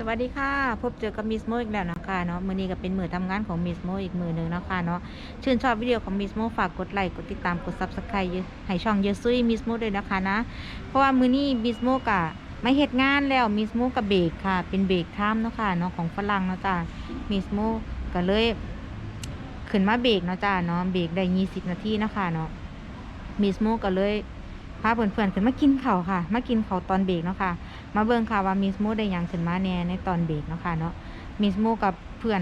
สวัสดีค่ะพบเจอกับมิสโมอีกแล้วนะคะเนาะมือนี้ก็เป็นมือทำงานของมิสโมอีกมือหนึ่งนะคะเนาะชื่นชอบวิดีโอของมิสโมฝากกดไลค์กดติดตามกดซับสไครต์ให้ช่องเยซุยมิสโมด้วยนะคะนะ เพราะว่ามือนี้มิสโมกะไม่เหตุงานแล้วมิสโมกับเบรกค่ะ เป็นเบรกไทม์เนาะค่ะเนาะของฝรั่งเนาะจ้ามิสโมก็เลยขึ้นมาเบรกเนาะจ้าเนาะเบรกได้ยี่สิบนาทีเนาะคะเนาะมิสโมก็เลย พาเพื่อนๆขึ้นมากินเขาค่ะ มากินเขาตอนเบรกเนาะค่ะ มาเบิ่งค่ะว่ามิสโมได้ยังขึ้นมาแน่ในตอนเบรกเนาะค่ะเนาะมิสโมกับเพื่อน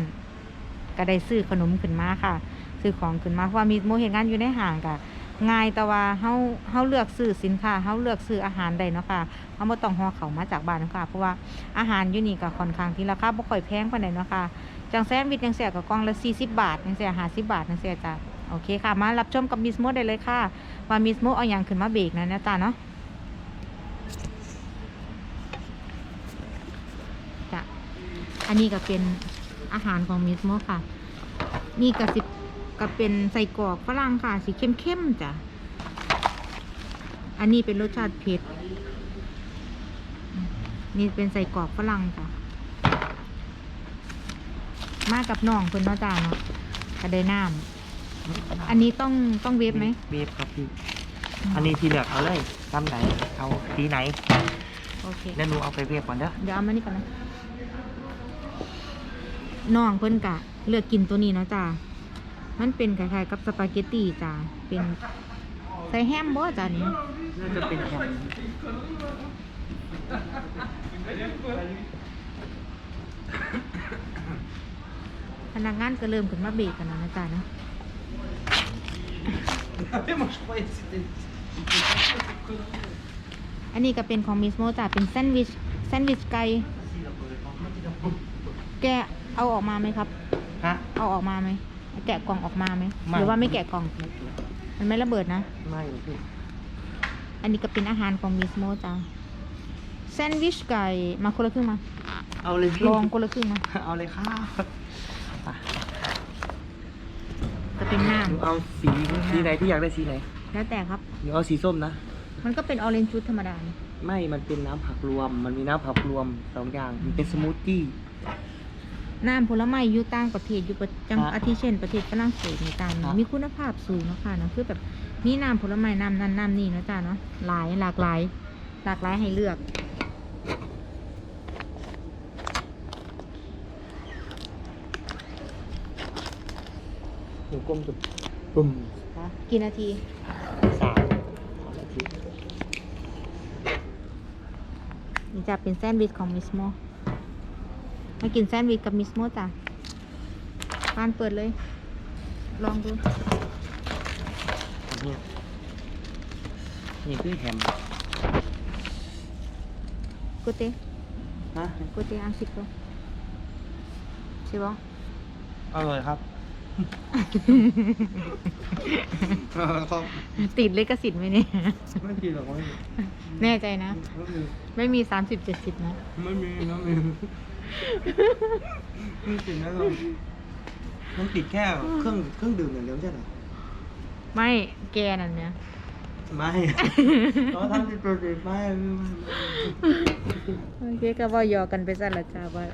ก็ได้ซื้อขนมขึ้นมาค่ะ ซื้อของขึ้นมาเพราะว่ามิสโมเห็นงานอยู่ในห้างกะง่ายแต่ว่าเฮาเฮาเลือกซื้อสินค้าเฮาเลือกซื้ออาหารได้เนาะค่ะเฮาบ่ต้องห่อเขามาจากบ้านเนาะค่ะ เพราะว่าอาหารอยู่นี่ก็ค่อนข้างที่ราคาบ่ค่อยแพงปานใดเนาะค่ะ จังแซนด์วิชจังเสียก็กล่องละ40 บาทจังเสีย50บาทจังเสียจ้ะ โอเคค่ะ มารับชมกับมิสโมได้เลยค่ะ ว่ามิสโมเอาหยังขึ้นมาเบรกนะนะจ้ะเนาะจ้ะอันนี้ก็เป็นอาหารของมิสโมค่ะ นี่ก็สิก็เป็นใส่กรอกฝรั่งค่ะ สีเข้มๆจ้ะ อันนี้เป็นรสชาติเผ็ด นี่เป็นใส่กรอกฝรั่งจ้ะ มากับน้องเพิ่นเนาะจ้าเนาะก็ได้น้ำ อันนี้ต้องต้องเวฟไหมเวฟครับพี่ อันนี้พี่เลือกเอาเลยตามไหน เอาสีไหน โอเค แล้วหนูเอาไปเวฟก่อนเด้อ เดี๋ยวเอามานี่ก่อนนะน้องเพิ่นกะ เลือกกินตัวนี้เนาะจ้ามันเป็นคล้ายๆกับสปาเกตตีจ้าเป็นใส่แฮมบ่จ้านี่น่าจะเป็นแฮมพนักงานก็เริ่มขึ้นมาเบรกกันแล้วนะจ้าเนาะ อันนี้ก็เป็นของมิสโมจ้าเป็นแซนด์วิชแซนด์วิชไก่แกะเอาออกมาไหมครับ ฮะ เอาออกมาไหมแกะกล่องออกมาไหมไม่ หรือว่าไม่แกะกล่อง มันไม่ระเบิดนะ ไม่พี่อันนี้ก็เป็นอาหารของมิสโมจ้าแซนด์วิชไก่มาคนละครึ่งมาเอาเลยพี่ลองคนละครึ่งมา เอาเลยค่ะจะ เป็นน้หนูเอาสีสีไหนพี่อยากได้สีไหนำแล้วแต่ครับหนูเอาสีส้มนะ มันก็เป็นออเรนจ์ชุดธรรมดานี่ไม่ มันเป็นน้ำผักรวม มันมีน้ำผักรวมสองอย่าง มันเป็นสมูทตี้ น้ำผลไม้อยู่ต่างประเทศอยู่ประจังครับอาทิเช่น ประเทศฝรั่งเศสในต่างครับมีคุณภาพสูงเนาะค่ะเนาะคือแบบมีน้ำผลไม้น้ำนั่นน้ำนี่เนาะจ้าเนาะหลายหลากหลาย หลากหลายให้เลือก หนูก้มจุดปุ่มกี่นาทีสามสามนาทีนี่จะเป็นแซนด์วิชของมิสโมมากินแซนด์วิชกับมิสโมจ้ะปานเปิดเลย ลองดูอันนี้นี่คือแฮมกูเต้ฮะกูเต้อังสิโกใช่ปะอร่อยครับ ครับติดเลยกสิทธิ์ไหมเนี่ย ไม่กินหรอกไม่แน่ใจนะไม่มีไม่มีสามสิบเจ็ดสิบนะ ไม่มีนะมีไม่ติดแน่นอนมันติดแค่เครื่องเครื่องดื่มอย่างเดียวไม่ใช่เหรอไม่แกนั่นเนี่ย ไม่เขาทำเป็นโปรตีนไม่ไม่ไม่โอเคก็เว่าหยอกกันไปซะละจ้าว่า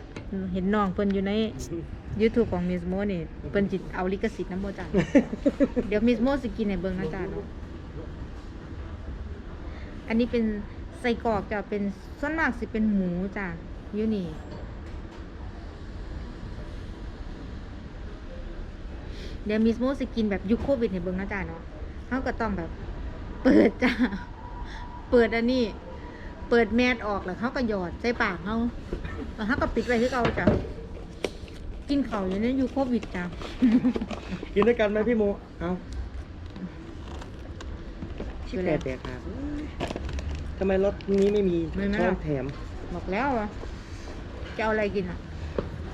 เห็นน้องเพิ่นอยู่ใน YouTube ของมิสโมนี่เพิ่นจิตเอาลิขสิทธิ์น้ำโมจ้าเดี๋ยวมิสโมสิกินในเบิ่งนะจ้าเนาะ อันนี้เป็นไส้กรอกจ้ะเป็นส่วนมากสิเป็นหมูจ้ะอยู่นี่ เดี๋ยวมิสโมสิกินแบบยุคโควิดในเบิ่งนะจ้าเนาะเขาก็ต้องแบบ เปิดจ้าเปิดอันนี้ เปิดแมสออกแล้วเขาก็หยอดใส่ปากเขาแล้วเขาก็ปิดไว้ที่เขาจ้ะ กินเขาวอยู่ในยุคโควิดจ้ะ กินด้วยกันไหมพี่โมเอาชิชิบบแล้แปวดแตกครับทำไมรถนี้ไม่มีไม่ไม่ช้อหรนอกแถมบอกแล้วอะจะเอาอะไรกินอะ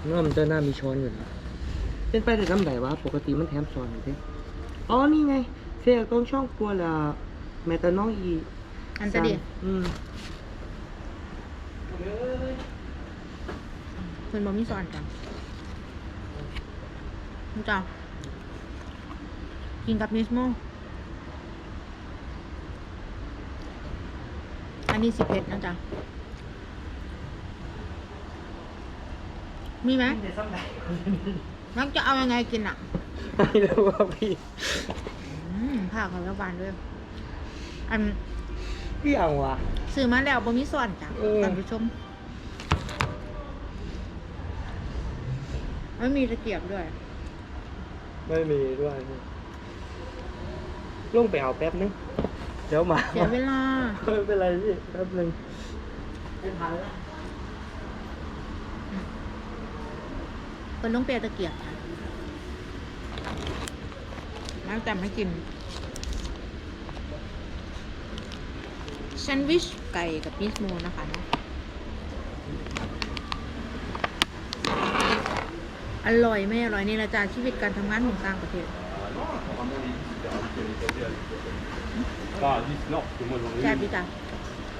เงื่อมันจะน่ามีช้อนอยู่นะเป็นไปแต่ทำไหนวะ ปกติมันแถมช้อนอยู่เด้อ๋อ นี่ไง เสียตรงช่องครัวละแม่แต่น้องอีอันตะเดียอืมเพิ่นบอกมีสอนจ้ะนี่ จ้ะกินกับมิสโมอันนี้สิเผ็ดนะจ๊ะ มีไหมเดี๋ยวซ้ำไหนมักจะเอายังไงกินอะ ไม่รู้ว่าพี่อืมผักกับกระบานด้วย อันพี่เอาวะซื้อมาแล้วบ่มีส่วนจ้ะเออท่านผู้ชมไม่มีตะเกียบด้วย ไม่มีด้วยลงไปเอาแป๊บนึง เดี๋ยวมาเสียเวลา ไม่เป็นไรพี่แป๊บนึงไม่ทันละเป็นต้องเปรียตะเกียบค่ะมาแต่ไม่กินแซนด์วิชไก่กับมิสโมนะคะเนาะ อร่อยไม่อร่อยนี่แหละจ้าชีวิตการทำงานของต่างประเทศ Ja, die snap je moet nog แซ่บดีจ้ะ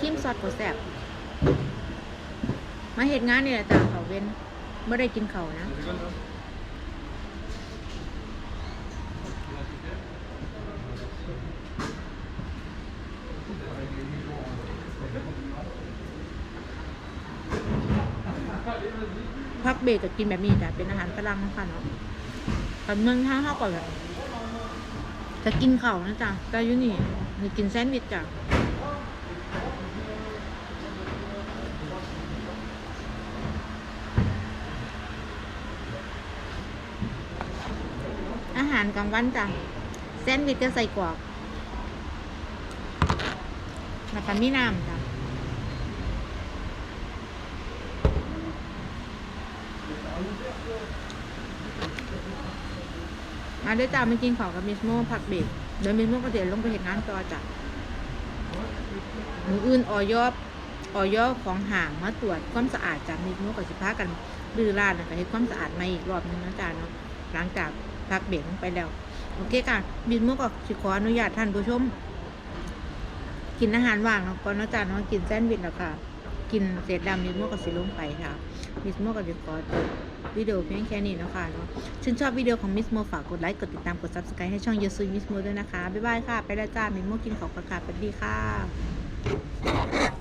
ทิมซอสก็แซ่บมาเหตุงานนี่แหละจ้ะเขาเว้นไม่ได้กินเขาวนะพัก เบรกก็กินแบบนี้จ้ะเป็นอาหารฝรั่งนะคะเนาะกับเมืองท่าเข้าก่อนแบบจะกินเข้านะจ๊ะแต่ยูนี่นี่กินแซนด์วิชจ้ะอาหารกลางวันจ้ะแซนด์วิชจะใส่กรอกแล้วก็มีน้ำจ้ะ มาด้วยจ้ามากินข้าวกับมิสโมผักเบรกเดี๋ยวมิสโมก็เดี๋ยวลงไปเห็นงานต่อจ้ะมืออื่นออยอบออยอของห่างมาตรวจความสะอาดจากมิสโมกับสิพากันดื้อร้านนะคะให้ความสะอาดมาอีกรอบนึงนะจ๊ะเนาะหลังจากพักเบรกลงไปแล้วโอเคค่ะมิสโมก็สิขออนุญาตท่านผู้ชมกินอาหารว่างแล้วก่อนนะจ๊ะเนาะกินแซนด์วิชแล้วค่ะ กินเศษดำมิสโมกับสีลงไปค่ะมิสโมก็จะขอจบวิดีโอเพียงแค่นี้นะคะเนาะชื่นชอบวิดีโอของมิสโมฝากกดไลค์กดติดตามกดซับสไครต์ให้ช่องยูซูมิสโมด้วยนะคะ บ๊ายบายค่ะ ไปแล้วจ้ามิสโมกินของประกาศสวัสดีค่ะ